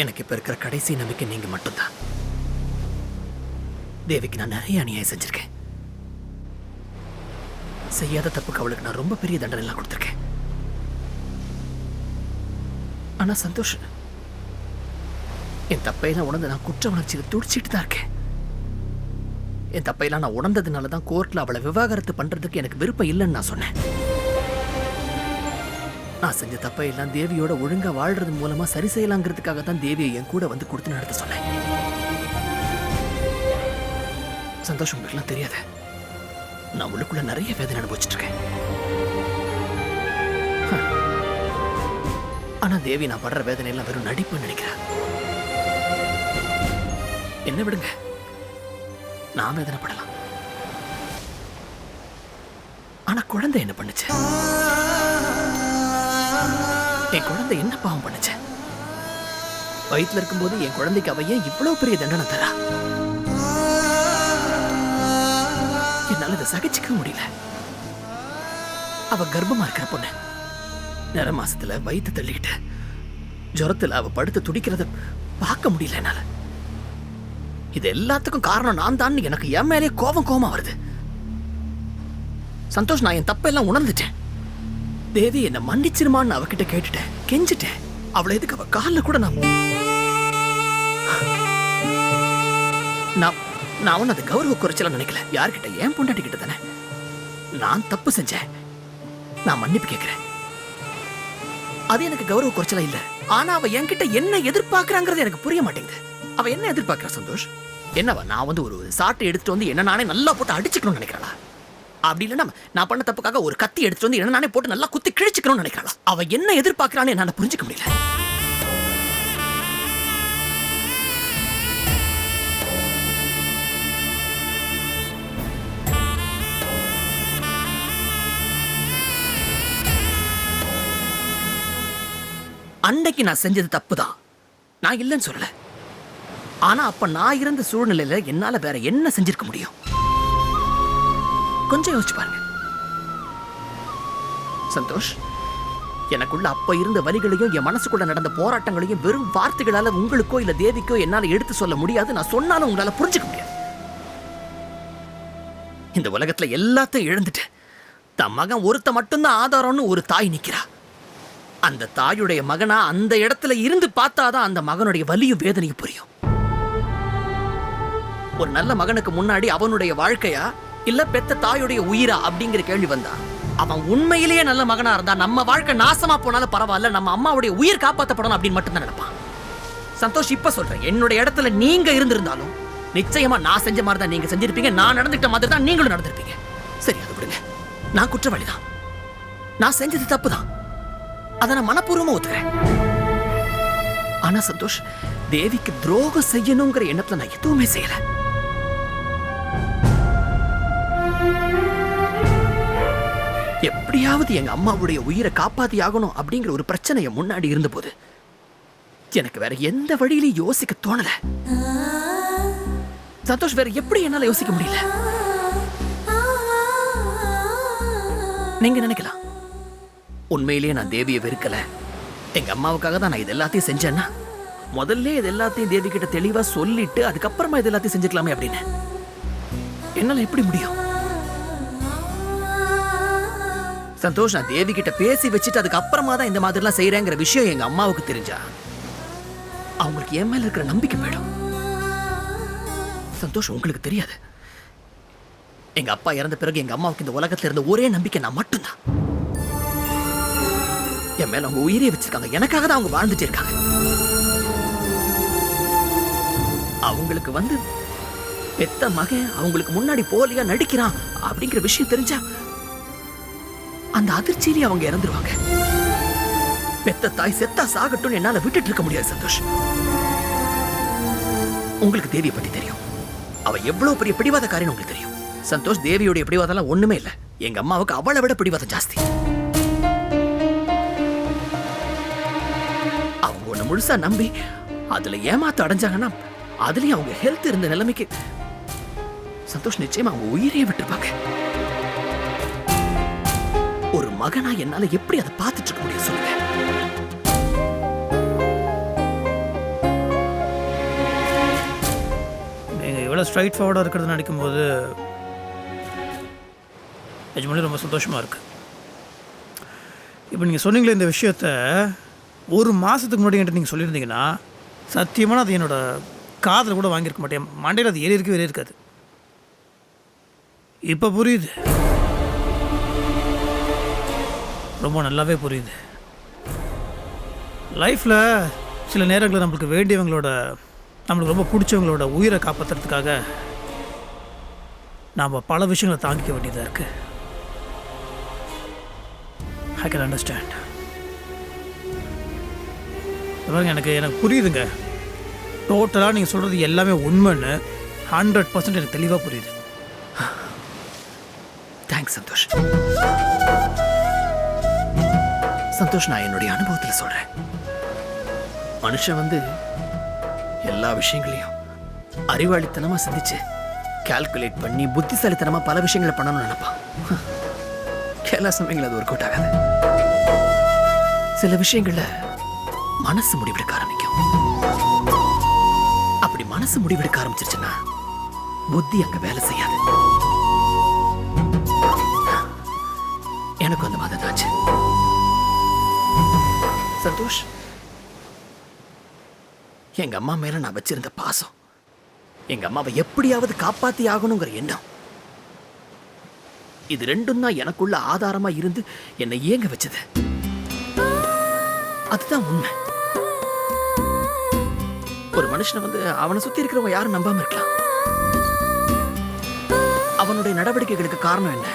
எனக்கு இப்ப இருக்கிற கடைசி நம்பிக்கை நீங்க மட்டும்தான். தேவிக்கு நான் நிறைய அநியாயம் செஞ்சிருக்கேன். செய்யாத தப்புக்கு அவளுக்கு நான் ரொம்ப பெரிய தண்டனை எல்லாம் கொடுத்துருக்கேன். ஆனா சந்தோஷ் என் தப்பையெல்லாம் உணர்ந்து நான் குற்ற உணர்ச்சியில் துடிச்சிட்டு தான் இருக்கேன். என் தப்பையெல்லாம் நான் உணர்ந்ததுனால தான் கோர்ட்ல அவளை விவாகரத்து பண்றதுக்கு எனக்கு விருப்பம் இல்லைன்னு நான் சொன்னேன். நான் செஞ்ச தப்பை எல்லாம் தேவியோட ஒழுங்கா வாழ்றது மூலமா சரி செய்யலாங்கிறதுக்காக தான் தேவியை என் கூட வந்து கொடுத்து நடத்த சொன்னேன். சந்தோஷம் உங்களுக்குலாம் தெரியாத. நான் உள்ளுக்குள்ள நிறைய வேதனை அனுபவிச்சுட்டு இருக்கேன் ஆனா தேவி நான் படுற வேதனை எல்லாம் வெறும் நடிப்புன்னு நினைக்கிறேன் என்ன விடுங்க. நான் வேதனைப்படலாம். ஆனா குழந்தை என்ன பண்ணுச்சு? என் குழந்தை என்ன பாவம் பண்ணுச்சு? வயிற்றுல இருக்கும்போது என் குழந்தைக்கு அவ ஏன் இவ்வளவு பெரிய தண்டனை தரா? என்னால இதை சகிச்சுக்க முடியல. அவ கர்ப்பமா இருக்கிற பொண்ணு. நிற மாசத்துல வயிற்று தள்ளிக்கிட்டு ஜுரத்துல அவ படுத்து துடிக்கிறத பார்க்க முடியல என்னால. இது எல்லாத்துக்கும் காரணம் நான் தான். எனக்கு என் மேலே கோபம் கோபமா வருது. சந்தோஷ் நான் என் தப்பெல்லாம் உணர்ந்துட்டேன். தேவி என்ன மன்னிச்சிருமான்னு அவகிட்ட கேட்டுட்டேன். கெஞ்சிட்டேன். அவளை எதுக்கு அவ காலில் கூட நான் நான் நான் அது கௌரவ குறைச்சலாம் நினைக்கல. யார்கிட்ட? ஏன் பொண்டாட்டி கிட்ட தானே. நான் தப்பு செஞ்சேன். நான் மன்னிப்பு கேட்கிறேன் அது எனக்கு கௌரவ குறைச்சலா இல்ல. ஆனா அவ என்கிட்ட என்ன எதிர்பார்க்கறாங்கிறது எனக்கு புரிய மாட்டேங்குது. அவ என்ன எதிர்பார்க்கறா சந்தோஷ்? என்னவா நான் வந்து ஒரு சாட்டை எடுத்துட்டு வந்து என்ன நானே நல்லா போட்டு அடிச்சுக்கணும்னு நினைக்கிறாளா? அப்படி இல்லைன்னா நான் பண்ண தப்புக்காக ஒரு கத்தி எடுத்துட்டு வந்து என்ன நானே போட்டு நல்லா குத்தி கிழிச்சுக்கணும்னு நினைக்கிறாளா? அவ என்ன எதிர்பார்க்கறான்னு என்னால புரிஞ்சுக்க முடியல. அன்னைக்கு நான் செஞ்சது தப்பு தான் நான் இல்லைன்னு சொல்லல. ஆனா அப்ப நான் இருந்த சூழ்நிலையில என்னால வேற என்ன செஞ்சிருக்க முடியும்? கொஞ்சம் யோசிச்சு பாருங்க. சந்தோஷ் எனக்குள்ள அப்ப இருந்த வலிகளையும் என் மனசுக்குள்ள நடந்த போராட்டங்களையும் வெறும் வார்த்தைகளால உங்களுக்கோ இல்ல தேவிக்கோ என்னால எடுத்து சொல்ல முடியாது. நான் சொன்னாலும் உங்களால புரிஞ்சுக்க முடியாது. இந்த உலகத்துல எல்லாத்தையும் இழந்துட்டு தன் மகன் ஒருத்த மட்டும்தான் ஆதாரம்னு ஒரு தாய் நிக்கிறா. அந்த தாயுடைய மகனா அந்த இடத்துல இருந்து பார்த்தாதான் அந்த மகனுடைய வலியும் வேதனையும் புரியும். ஒரு நல்ல மகனுக்கு முன்னாடி அவனுடைய வாழ்க்கையா இல்ல பெத்த தாயுடைய உயிரா அப்படிங்கிற கேள்வி வந்தா அவன் உண்மையிலேயே நல்ல மகனா இருந்தா நம்ம வாழ்க்கை நாசமா போனாலும் பரவாயில்ல நம்ம அம்மாவுடைய உயிர் காப்பாற்றப்படணும் அப்படின்னு மட்டும்தான் நினைப்பான். சந்தோஷ் இப்ப சொல்றேன் என்னுடைய இடத்துல நீங்க இருந்திருந்தாலும் நிச்சயமா நான் செஞ்ச மாதிரி தான் நீங்க செஞ்சிருப்பீங்க நான் நடந்துக்கிட்ட மாதிரி தான் நீங்களும் நடந்திருப்பீங்க. சரி அது விடுங்க. நான் குற்றவாளிதான். நான் செஞ்சது தப்பு தான் அதை நான் மனப்பூர்வமா ஒத்துக்கிறேன். ஆனா சந்தோஷ் தேவிக்கு துரோகம் செய்யணுங்கிற எண்ணத்துல நான் எதுவுமே செய்யல. எப்படியாவது எங்க அம்மாவுடைய உயிரை காப்பாத்தி ஆகணும் அப்படிங்கிற ஒரு பிரச்சனை என் முன்னாடி இருந்தபோது எனக்கு வேற எந்த வழியிலையும் யோசிக்க தோணல. சந்தோஷ் வேற எப்படி என்னால யோசிக்க முடியல? நீங்க நினைக்கலாம். உண்மையிலேயே நான் தேவியை வெறுக்கல. எங்க அம்மாவுக்காக தான் நான் இது எல்லாத்தையும் செஞ்சேன்னா? முதல்ல இது எல்லாத்தையும் தேவி கிட்ட தெளிவா சொல்லிட்டு அதுக்கப்புறமா இது எல்லாத்தையும் செஞ்சுக்கலாமே அப்படின்னு. என்னால எப்படி முடியும்? சந்தோஷ் நான் தேவி கிட்ட பேசி வச்சுட்டு அதுக்கப்புறமா தான் இந்த மாதிரிலாம் செய்யறேங்கிற விஷயம் எங்க அம்மாவுக்கு தெரிஞ்சா? அவங்களுக்கு என் மேல இருக்கிற நம்பிக்கை போயிடும். சந்தோஷ் உங்களுக்கு தெரியாது. எங்க அப்பா இறந்த பிறகு எங்க அம்மாவுக்கு இந்த உலகத்துல இருந்த ஒரே நம்பிக்கை நான் மட்டும்தான். என் மேல அவங்க உயிரே வச்சிருக்காங்க. எனக்காக தான் அவங்க வாழ்ந்துட்டு இருக்காங்க. அவங்களுக்கு வந்து பெத்த மகன் அவங்களுக்கு முன்னாடி போலியா நடிக்கிறான் அப்படிங்கிற விஷயம் தெரிஞ்சா அந்த அதிர்ச்சியிலேயே அவங்க இறந்துருவாங்க. பெத்த தாய் செத்தா சாகட்டும்னு என்னால விட்டுட்டு இருக்க முடியாது சந்தோஷ். உங்களுக்கு தேவியை பத்தி தெரியும். அவ எவ்வளவு பெரிய பிடிவாதக்காரின்னு உங்களுக்கு தெரியும். சந்தோஷ் தேவியுடைய பிடிவாதம்லாம் ஒண்ணுமே இல்ல. எங்க அம்மாவுக்கு அவளை விட பிடிவாதம் ஜாஸ்தி. அவங்க ஒண்ணு முழுசா நம்பி அதுல ஏமாத்த அடைஞ்சாங்கன்னா அதுலயும் அவங்க ஹெல்த் இருந்த நிலைமைக்கு சந்தோஷ் நிச்சயமா அவங்க உயிரையே விட்டுருப்பாங்க. ஒரு மகனா என்னால எப்படி அதை பார்த்துட்டு இருக்க முடியும் சொல்லுங்க. நீங்கள் இவ்வளோ ஸ்ட்ரைட் ஃபார்வர்டாக இருக்கிறது நினைக்கும் போது நிஜமாலே ரொம்ப சந்தோஷமாக இருக்குது இப்போ நீங்கள் சொன்னீங்களே இந்த விஷயத்த ஒரு மாதத்துக்கு முன்னாடி என்கிட்ட நீங்கள் சொல்லியிருந்தீங்கன்னா சத்தியமான அது என்னோட காதில் கூட வாங்கியிருக்க மாட்டேன். மண்டையில் அது ஏறி இருக்கவே இருக்காது. இப்போ புரியுது. ரொம்ப நல்லாவே புரியுது. லைஃப்பில் சில நேரங்களில் நம்மளுக்கு வேண்டியவங்களோட நம்மளுக்கு ரொம்ப பிடிச்சவங்களோட உயிரை காப்பாற்றுறதுக்காக நாம் பல விஷயங்களை தாங்கிக்க வேண்டியதாக இருக்குது ஐ கேன் அண்டர்ஸ்டாண்ட் பாருங்க எனக்கு எனக்கு புரியுதுங்க. டோட்டலாக நீங்கள் சொல்கிறது எல்லாமே உண்மைன்னு ஹண்ட்ரட் பர்சன்ட் எனக்கு தெளிவாக புரியுது. தேங்க்ஸ் சந்தோஷ். சந்தோஷ் நான் என்னுடைய அனுபவத்தில் சொல்றேன். மனுஷன் வந்து எல்லா விஷயங்களையும் அறிவாளித்தனமாக சிந்திச்சு கால்குலேட் பண்ணி புத்திசாலித்தனமா பல விஷயங்களை பண்ணணும்னு நினைப்பான். எல்லா சமயங்களும் அது ஒர்க் அவுட் ஆகாது. சில விஷயங்கள்ல மனசு முடிவெடுக்க ஆரம்பிக்கும். அப்படி மனசு முடிவெடுக்க ஆரம்பிச்சிருச்சுன்னா புத்தி அங்க வேலை செய்யாது. எனக்கு அந்த மாதிரி தான் சந்தோஷ். எங்க அம்மா மேல நான் வச்சிருந்த பாசம். எங்க அம்மாவை எப்படியாவது காப்பாத்தி ஆகணுங்கிற எண்ணம். இது ரெண்டும் தான் எனக்குள்ள ஆதாரமா இருந்து என்னை ஏங்க வச்சது? அதுதான் உண்மை. ஒரு மனுஷனை வந்து அவனை சுத்தி இருக்கிறவங்க யாரும் நம்பாம இருக்கலாம். அவனுடைய நடவடிக்கைகளுக்கு காரணம் என்ன?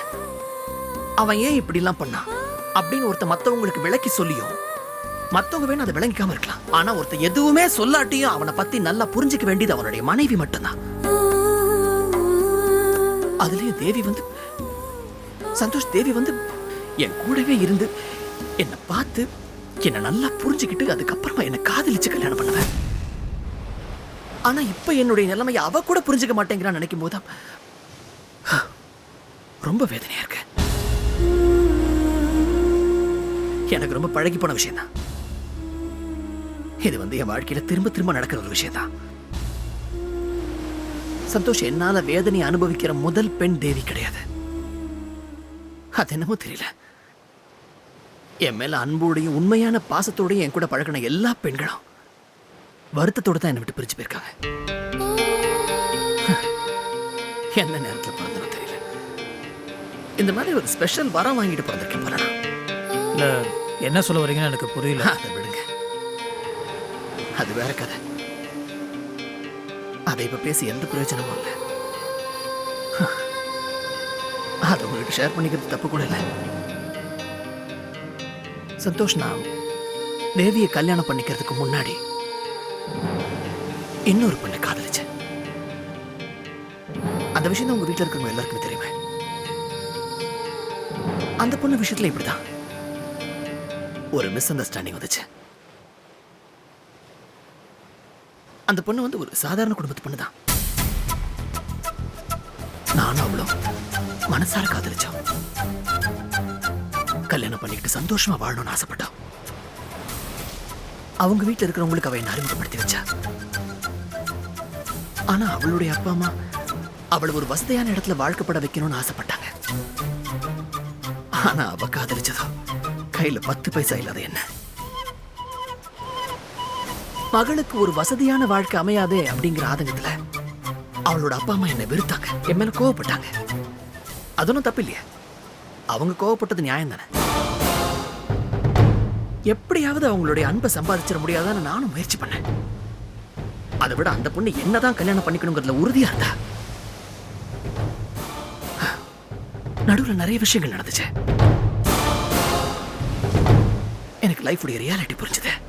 அவன் ஏன் இப்படிலாம் பண்ணான்? அப்படின்னு ஒருத்த மத்தவங்களுக்கு விளக்கி சொல்லியும் மத்தவங்க வேணும் அதை விளங்கிக்காம இருக்கலாம். ஆனா ஒருத்த எதுவுமே சொல்லாட்டியும் அவனை பத்தி நல்லா புரிஞ்சுக்க வேண்டியது அவனுடைய மனைவி மட்டும்தான். அதுலயும் தேவி வந்து சந்தோஷ் தேவி வந்து என் கூடவே இருந்து என்னை பார்த்து என்னை நல்லா புரிஞ்சுக்கிட்டு அதுக்கப்புறமா என்னை காதலிச்சு கல்யாணம் பண்ணுவேன். ஆனா இப்ப என்னுடைய நிலைமையை அவ கூட புரிஞ்சுக்க மாட்டேங்கிறான்னு நினைக்கும் போது ரொம்ப வேதனையா இருக்கு. எனக்கு ரொம்ப பழகி போன விஷயம் தான் இது வந்து என் வாழ்க்கையில திரும்ப திரும்ப நடக்கிற ஒரு விஷயம் தான் சந்தோஷ் என்னால வேதனை அனுபவிக்கிற முதல் பெண் தேவி கிடையாது. அது என்னமோ தெரியல. என் மேல அன்போடையும் உண்மையான பாசத்தோடையும் என் கூட பழகின எல்லா பெண்களும் வருத்தத்தோட தான் என்னை விட்டு பிரிச்சு போயிருக்காங்க. எந்த நேரத்துல பிறந்தனோ தெரியல. இந்த மாதிரி ஒரு ஸ்பெஷல் வரம் வாங்கிட்டு பிறந்திருக்கேன் போல என்ன சொல்ல வரீங்கன்னு எனக்கு புரியல. அதை விடுங்க. அது வேற கதை. அதை இப்ப பேசி எந்த பிரயோஜனமும் இல்லை. அது உங்களுக்கு ஷேர் பண்ணிக்கிறது தப்பு கூட இல்லை. சந்தோஷ் நான் தேவியை கல்யாணம் பண்ணிக்கிறதுக்கு முன்னாடி இன்னொரு பொண்ணை காதலிச்சேன். அந்த விஷயம் உங்க வீட்டில் இருக்கிறவங்க எல்லாருக்குமே தெரியுமே. அந்த பொண்ணு விஷயத்துல இப்படிதான் ஒரு மிஸ் அண்டர்ஸ்டாண்டிங் வந்துச்சு. அந்த பொண்ணு வந்து ஒரு சாதாரண குடும்பத்து பொண்ணு தான். நானும் அவ்வளோ மனசார காதலிச்சோம். கல்யாணம் பண்ணிக்கிட்டு சந்தோஷமா வாழணும்னு ஆசைப்பட்டோம். அவங்க வீட்டில் இருக்கிறவங்களுக்கு அவ என்ன அறிமுகப்படுத்தி வச்சா. ஆனா அவளுடைய அப்பா அம்மா அவளை ஒரு வசதியான இடத்துல வாழ்க்கப்பட வைக்கணும்னு ஆசைப்பட்டாங்க. ஆனா அவ காதலிச்சதோ கையில பத்து பைசா இல்லாத என்ன? மகளுக்கு ஒரு வசதியான வாழ்க்கை அமையாதே அப்படிங்கிற ஆதங்கத்துல அவளோட அப்பா அம்மா என்னை வெறுத்தாங்க. என் மேல கோவப்பட்டாங்க. அதொன்னும் தப்பு இல்லையா அவங்க கோவப்பட்டது நியாயம் தானே எப்படியாவது அவங்களுடைய அன்பை சம்பாதிச்சிட முடியாதான்னு நானும் முயற்சி பண்ணேன். அதை விட அந்த பொண்ணு என்னதான் கல்யாணம் பண்ணிக்கணுங்கிறதுல உறுதியா இருந்தா. நடுவுல நிறைய விஷயங்கள் நடந்துச்சு. எனக்கு லைஃபுடைய ரியாலிட்டி புரிஞ்சுது.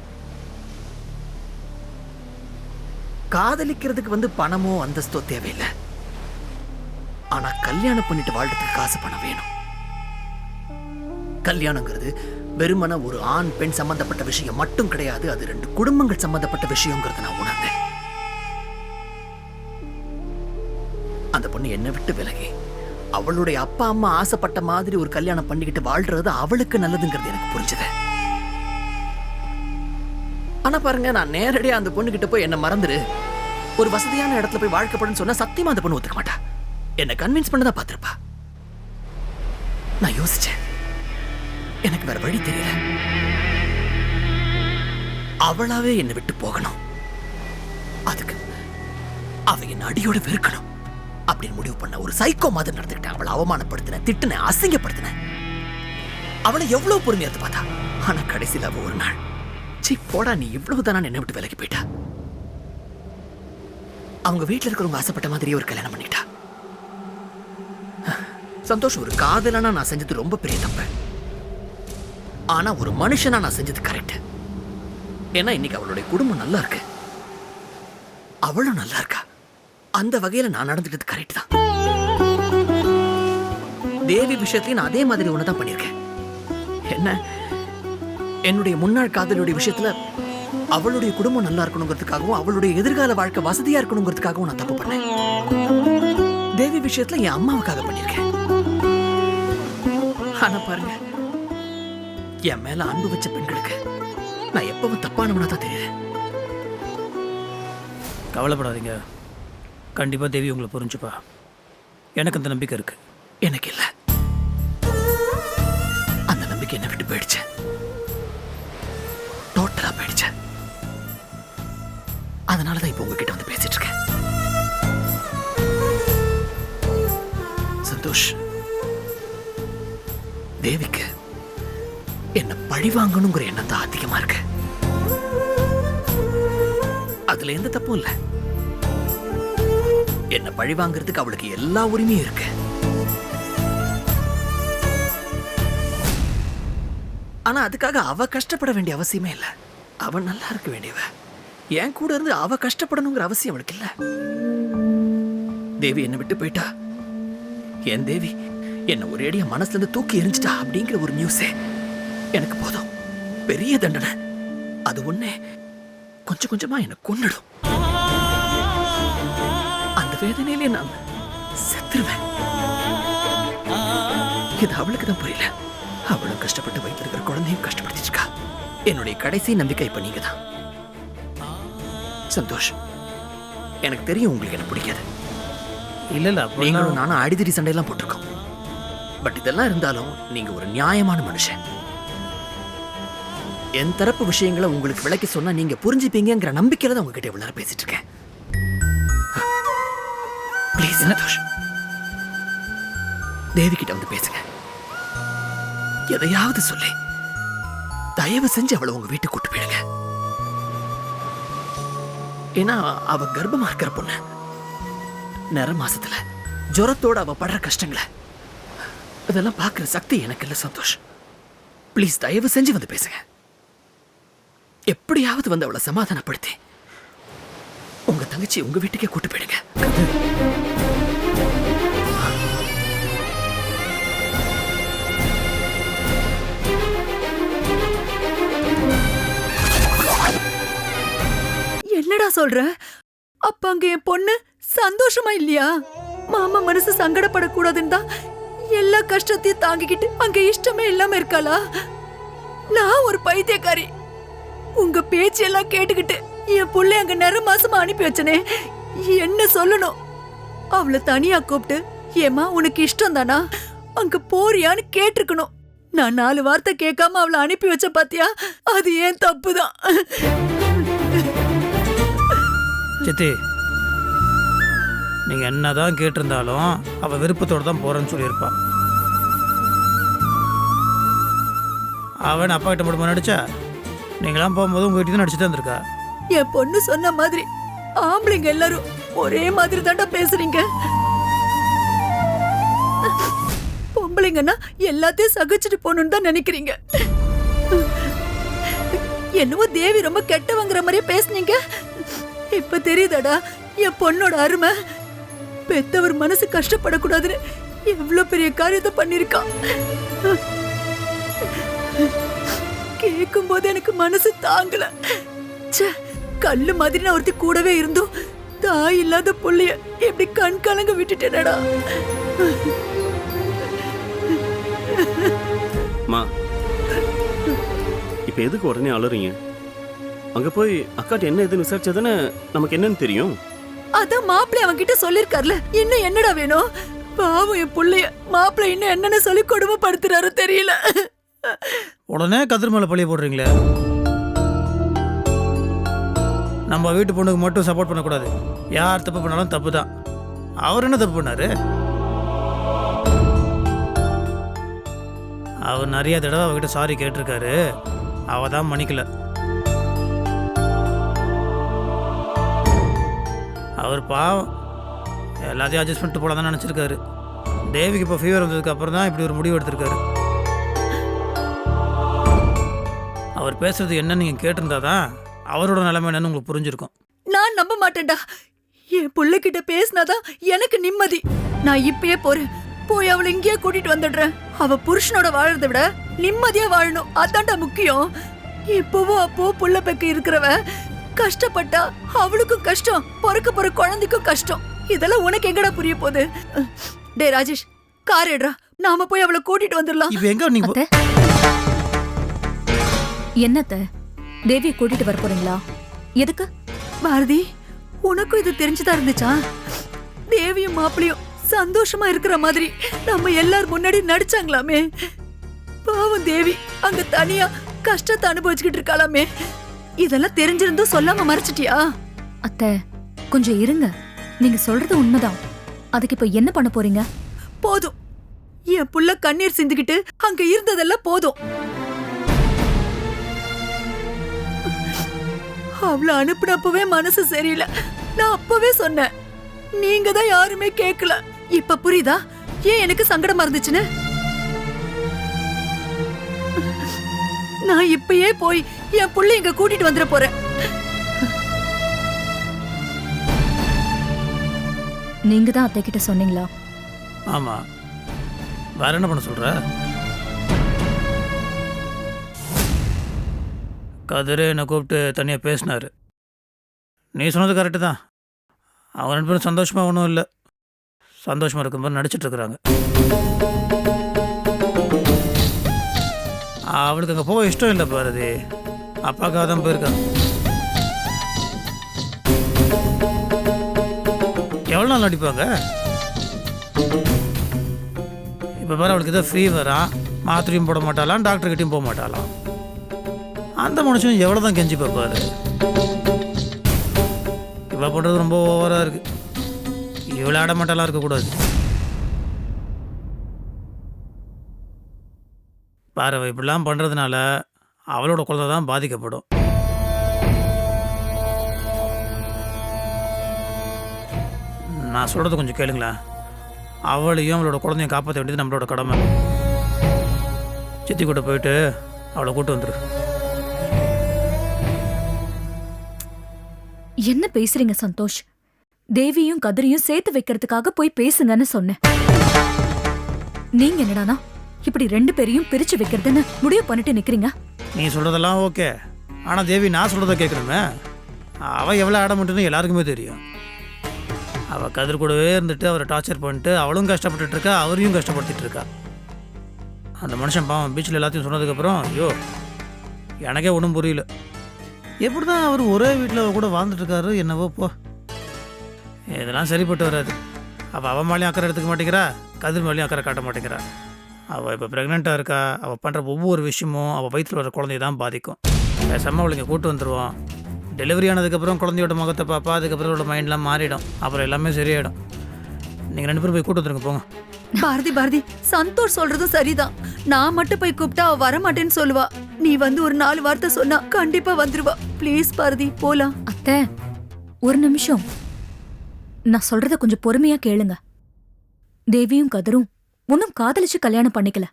காதலிக்கிறதுக்கு வந்து பணமோ அந்தஸ்தோ தேவையில்லை. ஆனா கல்யாணம் பண்ணிட்டு வாழ்றதுக்கு காசு பணம் வேணும். கல்யாணங்கிறது வெறுமன ஒரு ஆண் பெண் சம்பந்தப்பட்ட விஷயம் மட்டும் கிடையாது. அது ரெண்டு குடும்பங்கள் சம்பந்தப்பட்ட விஷயங்கிறத நான் உணர்ந்தேன். அந்த பொண்ணு என்னை விட்டு விலகி அவளுடைய அப்பா அம்மா ஆசைப்பட்ட மாதிரி ஒரு கல்யாணம் பண்ணிக்கிட்டு வாழ்றது அவளுக்கு நல்லதுங்கிறது எனக்கு புரிஞ்சுது. ஆனா பாருங்க நான் நேரடியா அந்த பொண்ணு கிட்ட போய் என்ன மறந்துரு. ஒரு வசதியான இடத்துல போய் வாழ்க்கைப்படுன்னு சொன்னா சத்தியமா அந்த பொண்ணு ஒத்துக்க மாட்டா. என்ன கன்வின்ஸ் பண்ணதா பார்த்திருப்பா. நான் யோசிச்சேன். எனக்கு வேற வழி தெரியல. அவளாவே என்னை விட்டு போகணும். அதுக்கு அவ என் அடியோட வெறுக்கணும். அப்படின்னு முடிவு பண்ண ஒரு சைக்கோ மாதிரி நடந்துக்கிட்டேன் அவளை அவமானப்படுத்தின திட்டுன அசிங்கப்படுத்தின அவளை எவ்வளவு பொறுமையா பார்த்தா? ஆனா கடைசியில் அவ ஒரு நாள் சீ போடா நீ இவ்வளவு தானே என்னை விட்டு விலகி போயிட்டா? அவங்க வீட்டுல இருக்கிறவங்க ஆசைப்பட்ட மாதிரியே ஒரு கல்யாணம் பண்ணிட்டா. சந்தோஷ் ஒரு காதலனா நான் செஞ்சது ரொம்ப பெரிய தப்பு. ஆனா ஒரு மனுஷனா நான் செஞ்சது கரெக்ட் ஏன்னா இன்னைக்கு அவளுடைய குடும்பம் நல்லா இருக்கு. அவளும் நல்லா இருக்கா? அந்த வகையில நான் நடந்துட்டது கரெக்ட் தான். தேவி விஷயத்தையும் நான் அதே மாதிரி ஒன்று தான் பண்ணியிருக்கேன். என்ன? என்னுடைய முன்னாள் காதலுடைய விஷயத்துல அவளுடைய குடும்பம் நல்லா இருக்கணுங்கிறதுக்காகவும் அவளுடைய எதிர்கால வாழ்க்கை வசதியா இருக்கணுங்கிறதுக்காகவும் நான் தப்பு பண்ணேன். தேவி விஷயத்துல என் அம்மாவுக்காக பண்ணியிருக்கேன். ஆனா பாருங்க என் மேல அன்பு வச்ச பெண்களுக்கு நான் எப்பவும் தப்பானவனா தான் தெரியுறேன். கவலைப்படாதீங்க. கண்டிப்பாக தேவி உங்களை புரிஞ்சுப்பா. எனக்கு அந்த நம்பிக்கை இருக்குது எனக்கு இல்ல. அந்த நம்பிக்கை என்னை விட்டு போயிடுச்சு. அதனாலதான் இப்போ உங்ககிட்ட வந்து பேசிட்டு இருக்கேன். சந்தோஷ் தேவிக்கு என்ன பழி வாங்கணுங்கிற எண்ணம் தான் அதிகமா இருக்கு. அதுல எந்த தப்பும் இல்ல. என்ன பழி வாங்குறதுக்கு அவளுக்கு எல்லா உரிமையும் இருக்கு. ஆனா அதுக்காக அவ கஷ்டப்பட வேண்டிய அவசியமே இல்ல. அவ நல்லா இருக்க வேண்டியவ. என் கூட இருந்து அவ கஷ்டப்படணுங்கிற அவசியம் அவளுக்கு இல்ல. தேவி என்னை விட்டு போயிட்டா. என் தேவி என்ன ஒரேடியா மனசுல இருந்து தூக்கி எரிஞ்சிட்டா அப்படிங்கிற ஒரு நியூஸே எனக்கு போதும். பெரிய தண்டனை. அது ஒண்ணே கொஞ்சம் கொஞ்சமா என்ன கொன்னுடும். அந்த வேதனையிலே நான் செத்துருவேன். இது அவளுக்கு தான் புரியல. அவளும் கஷ்டப்பட்டு வைத்திருக்கிற குழந்தையும் கஷ்டப்படுத்திருக்கா என்னுடைய கடைசி நம்பிக்கை இப்ப நீங்க தான் சந்தோஷ் எனக்கு தெரியும் உங்களுக்கு என்ன பிடிக்காது. இல்லை இல்லை நீங்களும் நானும் அடிதடி சண்டையெல்லாம் போட்டிருக்கோம். பட் இதெல்லாம் இருந்தாலும் நீங்க ஒரு நியாயமான மனுஷன். என் தரப்பு விஷயங்களை உங்களுக்கு விளக்கி சொன்னா நீங்க புரிஞ்சுப்பீங்கங்கிற நம்பிக்கையில தான் உங்ககிட்ட இவ்வளவு நேரம் பேசிட்டு இருக்கேன். ப்ளீஸ் சந்தோஷ். தேவி கிட்ட வந்து பேசுங்க. எதையாவது சொல்லி தயவு செஞ்சு அவளை உங்க வீட்டுக்கு கூட்டு போயிடுங்க. ஏன்னா அவ கர்ப்பமா இருக்கிற பொண்ணு. நிற மாசத்துல ஜுரத்தோட அவ படுற கஷ்டங்களை. இதெல்லாம் பார்க்குற சக்தி எனக்கு இல்லை சந்தோஷ். ப்ளீஸ் தயவு செஞ்சு வந்து பேசுங்க. எப்படியாவது வந்து அவளை சமாதானப்படுத்தி உங்க தங்கச்சி உங்க வீட்டுக்கே கூட்டு போயிடுங்க. என்னடா சொல்ற? அப்ப அங்க என் பொண்ணு சந்தோஷமா இல்லையா? மாமா மனசு சங்கடப்படக்கூடாதுன்னு தான் எல்லா கஷ்டத்தையும் தாங்கிக்கிட்டு அங்க இஷ்டமே இல்லாம இருக்காளா? நான் ஒரு பைத்தியக்காரி. உங்க பேச்செல்லாம் கேட்டுக்கிட்டு என் புள்ளை அங்க நிற மாசமா அனுப்பி வச்சனே என்ன சொல்லணும்? அவளை தனியா கூப்பிட்டு ஏமா உனக்கு இஷ்டம் தானா? அங்க போறியான்னு கேட்டிருக்கணும். நான் நாலு வார்த்தை கேட்காம அவளை அனுப்பி வச்ச பாத்தியா? அது ஏன் தப்புதான்? சித்தி நீங்கள் என்ன தான் கேட்டிருந்தாலும் அவள் விருப்பத்தோடு தான் போகிறேன்னு சொல்லியிருப்பா. அவன் அப்பா கிட்ட மட்டும் நடிச்சா? நீங்களாம் போகும்போது உங்கள் வீட்டுக்கு நடிச்சு தான் இருந்திருக்கா? என் பொண்ணு சொன்ன மாதிரி ஆம்பளைங்க எல்லாரும் ஒரே மாதிரி தாண்டா பேசுறீங்க. பொம்பளைங்கன்னா எல்லாத்தையும் சகிச்சுட்டு போகணும்னு தான் நினைக்கிறீங்க. என்னவோ தேவி ரொம்ப கெட்டவங்கிற மாதிரியே பேசுனீங்க. இப்ப தெரியுதாடா என் பொண்ணோட அருமை? பெத்தவர் மனசு கஷ்டப்படக்கூடாதுன்னு எவ்வளவு பெரிய காரியத்தை பண்ணியிருக்கா. கேட்கும் போது எனக்கு மனசு தாங்கல. ச்சே கல்லு மாதிரி நான் ஒருத்தி கூடவே இருந்தும் தாய் இல்லாத புள்ளைய எப்படி கண் கலங்க விட்டுட்டேனடா. மா இப்போ எதுக்கு உடனே அலறீங்க அங்கே போய் அக்காட்ட என்ன எதுன்னு விசாரிச்சா தானே நமக்கு என்னன்னு தெரியும்? அதான் மாப்பிள்ளை அவன் கிட்ட சொல்லிருக்கார்ல. இன்னும் என்னடா வேணும்? பாவம் என் புள்ளைய. மாப்பிள்ளை இன்னும் என்னன்னு சொல்லி கொடுமைப்படுத்துறாரோ தெரியல. உடனே கதிர் மேலே பழிய போடுறீங்களே. நம்ம வீட்டு பொண்ணுக்கு மட்டும் சப்போர்ட் பண்ணக்கூடாது. யார் தப்பு பண்ணாலும் தப்பு தான் அவர் என்ன தப்பு பண்ணாரு? அவர் நிறைய தடவை அவகிட்ட சாரி கேட்டிருக்காரு. அவ தான் மன்னிக்கல. அவர் பாவம். எல்லாத்தையும் அட்ஜஸ்ட் பண்ணிட்டு போல தான் நினச்சிருக்காரு. தேவிக்கு இப்போ ஃபீவர் வந்ததுக்கு அப்புறம் தான் இப்படி ஒரு முடிவு எடுத்திருக்காரு. அவர் பேசுறது என்னன்னு நீங்கள் கேட்டிருந்தா தான் அவரோட நிலைமை என்னன்னு உங்களுக்கு புரிஞ்சிருக்கும். நான் நம்ப மாட்டேன்டா. என் பிள்ளைகிட்ட பேசினாதான் எனக்கு நிம்மதி. நான் இப்பயே போறேன். போய் அவளை இங்கேயே கூட்டிட்டு வந்துடுறேன். அவ புருஷனோட வாழறத விட நிம்மதியா வாழணும். அதான்டா முக்கியம். இப்பவும் அப்போ புள்ள பெக்க இருக்கிறவ கஷ்டப்பட்டா அவளுக்கும் கஷ்டம் பிறக்க போற குழந்தைக்கும் கஷ்டம். இதெல்லாம் உனக்கு எங்கடா புரிய போகுது? டே ராஜேஷ் கார் எடுறா. நாம போய் அவளை கூட்டிட்டு வந்துடலாம். இப்போ எங்கே என்னத்த தேவியை கூட்டிட்டு வர போறீங்களா? எதுக்கு? பாரதி உனக்கும் இது தெரிஞ்சுதான் இருந்துச்சா? தேவியும் மாப்பிளையும் சந்தோஷமா இருக்கிற மாதிரி நம்ம எல்லார் முன்னாடி நடிச்சாங்களாமே. பாவம் தேவி அங்க தனியா கஷ்டத்தை அனுபவிச்சுக்கிட்டு இருக்காளாமே. இதெல்லாம் தெரிஞ்சிருந்தும் சொல்லாம மறைச்சிட்டியா? அத்தை கொஞ்சம் இருங்க. நீங்க சொல்றது உண்மைதான். அதுக்கு இப்ப என்ன பண்ண போறீங்க? போதும். என் புள்ள கண்ணீர் சிந்துக்கிட்டு அங்க இருந்ததெல்லாம் போதும். அவள அனுப்புனப்பவே மனசு சரியில்லை. நான் அப்பவே சொன்னேன். நீங்க தான் யாருமே கேட்கல இப்ப புரியுதா? ஏன் எனக்கு சங்கடமா இருந்துச்சுன்னு? நான் இப்பயே போய் என் புள்ள இங்க கூட்டிட்டு வந்துட போறேன். நீங்க தான் அத்தை கிட்ட சொன்னீங்களா? ஆமாம் வேற என்ன பண்ண சொல்கிற கதிர் என்னை கூப்பிட்டு தனியாக பேசினார். நீ சொன்னது கரெக்டு தான். அவங்க ரெண்டு பேரும் சந்தோஷமாக ஒன்றும் இல்லை. சந்தோஷமாக இருக்கும் மாதிரி நடிச்சிட்டு இருக்கிறாங்க. அவளுக்கு அங்கே போக இஷ்டம் இல்லை பாரதி. அப்பாக்காக தான் போயிருக்கான். எவ்வளோ நாள் நடிப்பாங்க? இப்போ பாரு அவளுக்கு ஏதோ ஃபீவரா மாத்திரையும் போட மாட்டாளாம் டாக்டர்கிட்டையும் போக மாட்டாளாம். அந்த மனுஷன் எவ்வளோ தான் கெஞ்சி பார்ப்பாரு. இவ பண்ணுறது ரொம்ப ஓவராக இருக்கு. இவ்வளோ ஆட மாட்டாலாம் இருக்கக்கூடாது. பாரு இப்படிலாம் பண்ணுறதுனால அவளோட குழந்தை தான் பாதிக்கப்படும். நான் சொல்கிறது கொஞ்சம் கேளுங்களேன். அவளையும் அவளோட குழந்தையும் காப்பாற்ற வேண்டியது நம்மளோட கடமை. சித்தி கூட போயிட்டு அவளை கூட்டு வந்துரு. என்ன பேசுறீங்க சந்தோஷ்? தேவியும் கதிரையும் சேர்த்து வைக்கிறதுக்காக போய் பேசுங்கன்னு சொன்னேன். நீங்க என்னடானா இப்படி ரெண்டு பேரையும் பிரிச்சு வைக்கிறதுன்னு முடிவு பண்ணிட்டு நிக்கிறீங்க? நீ சொல்கிறதெல்லாம் ஓகே. ஆனால் தேவி நான் சொல்கிறத கேட்கணுமே? அவள் எவ்வளோ ஆட எல்லாருக்குமே தெரியும். அவள் கதிர் கூடவே இருந்துட்டு அவரை டார்ச்சர் பண்ணிட்டு அவளும் கஷ்டப்பட்டுட்ருக்கா அவரையும் கஷ்டப்படுத்திட்டு இருக்கா. அந்த மனுஷன் பாவம் பீச்சில் எல்லாத்தையும் சொன்னதுக்கப்புறம் ஐயோ எனக்கே ஒன்றும் புரியல. எப்படி தான் அவர் ஒரே வீட்டில் கூட வாழ்ந்துட்டுருக்காரு என்னவோ போ. இதெல்லாம் சரிப்பட்டு வராது. அவள் அவன் மேலேயும் அக்கறை எடுத்துக்க மாட்டேங்கிறா கதிர் மேலேயும் அக்கறை காட்ட மாட்டேங்கிறா. அவள் இப்போ ப்ரெக்னெண்ட்டாக இருக்கா? அவள் பண்ணுற ஒவ்வொரு விஷயமும் அவள் வயிற்றில் வர குழந்தைய தான் பாதிக்கும். பேசாமல் அவளுக்கு கூட்டு வந்துடுவோம் டெலிவரி ஆனதுக்கப்புறம் குழந்தையோட முகத்தை பார்ப்பா அதுக்கப்புறம் அவளோட மைண்ட்லாம் மாறிடும். அப்புறம் எல்லாமே சரியாயிடும். நீங்கள் ரெண்டு பேரும் போய் கூட்டு வந்துருங்க போங்க. பாரதி பாரதி சந்தோஷ் சொல்றதும் சரிதான். நான் மட்டும் போய் கூப்பிட்டா அவ வர மாட்டேன்னு சொல்லுவா. நீ வந்து ஒரு நாலு வார்த்தை சொன்னா கண்டிப்பா வந்துருவா. ப்ளீஸ் பாரதி போலாம். அத்தை ஒரு நிமிஷம். நான் சொல்றத கொஞ்சம் பொறுமையா கேளுங்க. தேவியும் கதரும் ஒன்னும் காதலிச்சு கல்யாணம் பண்ணிக்கல.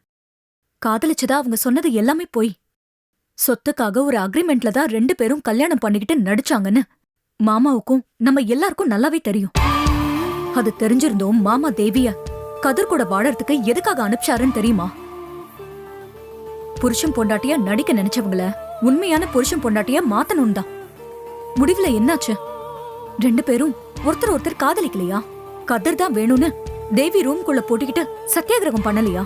காதலிச்சுதான் அவங்க சொன்னது எல்லாமே போய். சொத்துக்காக ஒரு அக்ரிமெண்ட்ல தான் ரெண்டு பேரும் கல்யாணம் பண்ணிக்கிட்டு நடிச்சாங்கன்னு. மாமாவுக்கும் நம்ம எல்லாருக்கும் நல்லாவே தெரியும். அது தெரிஞ்சிருந்தோம் மாமா தேவிய கதிர் கூட வாழறதுக்கு எதுக்காக அனுப்பிச்சாருன்னு தெரியுமா? புருஷன் பொண்டாட்டியா நடிக்க நினைச்சவங்கள உண்மையான புருஷன் பொண்டாட்டியா மாத்தணும் தான். முடிவுல என்னாச்சு? ரெண்டு பேரும் ஒருத்தர் ஒருத்தர் காதலிக்கலையா? கதிர் தான் வேணும்னு தேவி ரூம்குள்ள போட்டுக்கிட்டு சத்தியாகிரகம் பண்ணலையா?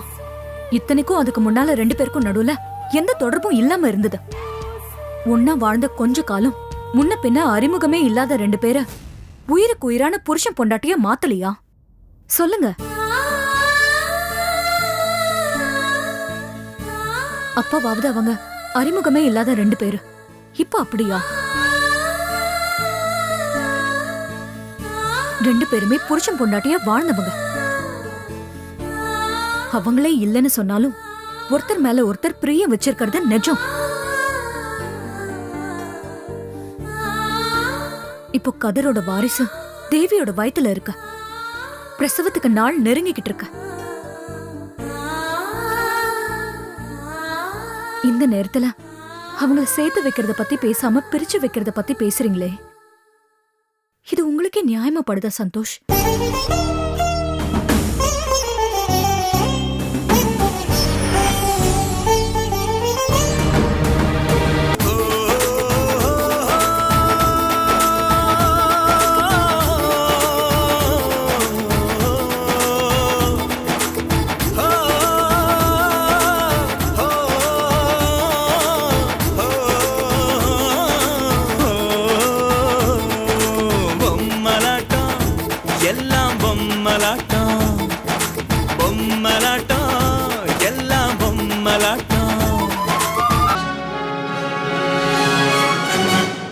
இத்தனைக்கும் அதுக்கு முன்னால ரெண்டு பேருக்கும் நடுவுல எந்த தொடர்பும் இல்லாம இருந்தது. ஒன்னா வாழ்ந்த கொஞ்ச காலம் முன்ன பின்ன அறிமுகமே இல்லாத ரெண்டு பேர உயிருக்கு உயிரான புருஷன் பொண்டாட்டிய மாத்தலையா? சொல்லுங்க. அப்பாவாவது அவங்க அறிமுகமே இல்லாத ரெண்டு பேரு. இப்ப அப்படியா? ரெண்டு பேருமே புருஷன் பொண்டாட்டியா வாழ்ந்தவங்க. அவங்களே இல்லைன்னு சொன்னாலும் ஒருத்தர் மேல ஒருத்தர் பிரியம் வச்சிருக்கிறது நிஜம். இப்போ கதிரோட வாரிசு தேவியோட வயித்துல இருக்க. பிரசவத்துக்கு நாள் நெருங்கிக்கிட்டு இருக்க. இந்த நேரத்துல அவங்கள சேர்த்து வைக்கிறத பத்தி பேசாம பிரிச்சு வைக்கிறத பத்தி பேசுறீங்களே. இது உங்களுக்கே நியாயமா படுதா சந்தோஷ்?